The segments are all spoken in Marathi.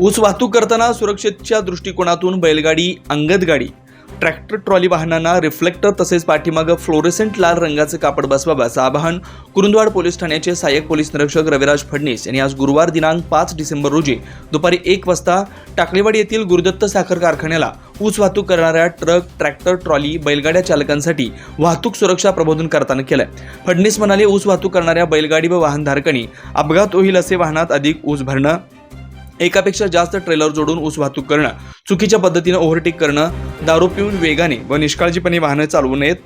ऊस वाहतूक करताना सुरक्षेच्या दृष्टिकोनातून बैलगाडी अंगद गाडी ट्रॅक्टर ट्रॉली वाहनांना रिफ्लेक्टर तसेच पाठीमागं फ्लोरेसेंट लाल रंगाचं कापड बसवावं असं आवाहन कुरुंदवाड पोलीस ठाण्याचे सहाय्यक पोलीस निरीक्षक रविराज फडणीस यांनी आज गुरुवार दिनांक पाच डिसेंबर रोजी दुपारी एक वाजता टाकलेवाडी येथील गुरुदत्त साखर कारखान्याला ऊस वाहतूक करणाऱ्या ट्रक ट्रॅक्टर ट्रॉली बैलगाड्या चालकांसाठी वाहतूक सुरक्षा प्रबोधन करताना केलं फडणीस म्हणाले ऊस वाहतूक करणाऱ्या बैलगाडी व वाहनधारकांनी अपघात होईल असे वाहनात अधिक ऊस भरणं एकापेक्षा जास्त ट्रेलर जोडून ऊस वाहतूक करणं चुकीच्या पद्धतीनं ओव्हरटेक करणं दारू पिऊन वेगाने व निष्काळजीपणे वाहनं चालवू नयेत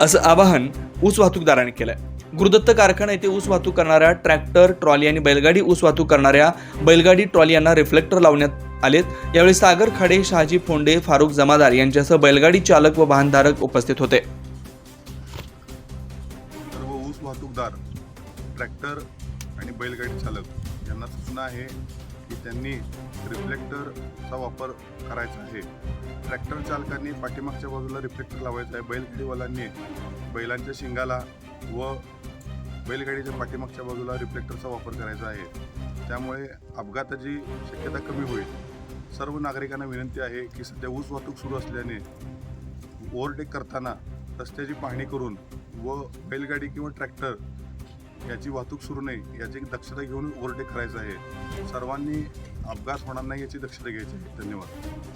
असं आवाहन ऊस वाहतूकदारांनी केलंय. गुरुदत्त कारखाना येथे ऊस वाहतूक करणाऱ्या ट्रॅक्टर ट्रॉली आणि बैलगाडी ऊस वाहतूक करणाऱ्या बैलगाडी ट्रॉली यांना रिफ्लेक्टर लावण्यात आलेत. यावेळी सागर खाडे शहाजी फोंडे फारुख जमादार यांच्यासह बैलगाडी चालक व वाहनधारक उपस्थित होते. सर्व ऊस वाहतूकदार ट्रॅक्टर आणि बैलगाडी चालक त्यांना सूचना आहे की त्यांनी रिफ्लेक्टरचा वापर करायचा आहे. ट्रॅक्टर चालकांनी पाठीमागच्या बाजूला रिफ्लेक्टर लावायचा आहे. बैलगाडीवाल्यांनी बैलांच्या शिंगाला व बैलगाडीच्या पाठीमागच्या बाजूला रिफ्लेक्टरचा वापर करायचा आहे. त्यामुळे अपघाताची शक्यता कमी होईल. सर्व नागरिकांना विनंती आहे की सध्या ऊस वाहतूक सुरू असल्याने ओव्हरटेक करताना रस्त्याची पाहणी करून व बैलगाडी किंवा ट्रॅक्टर याची वाहतूक सुरू नये याची दक्षता घेऊन ओव्हरटेक करायचं आहे. सर्वांनी अपघात होणार नाही याची दक्षता घ्यायची आहे. धन्यवाद.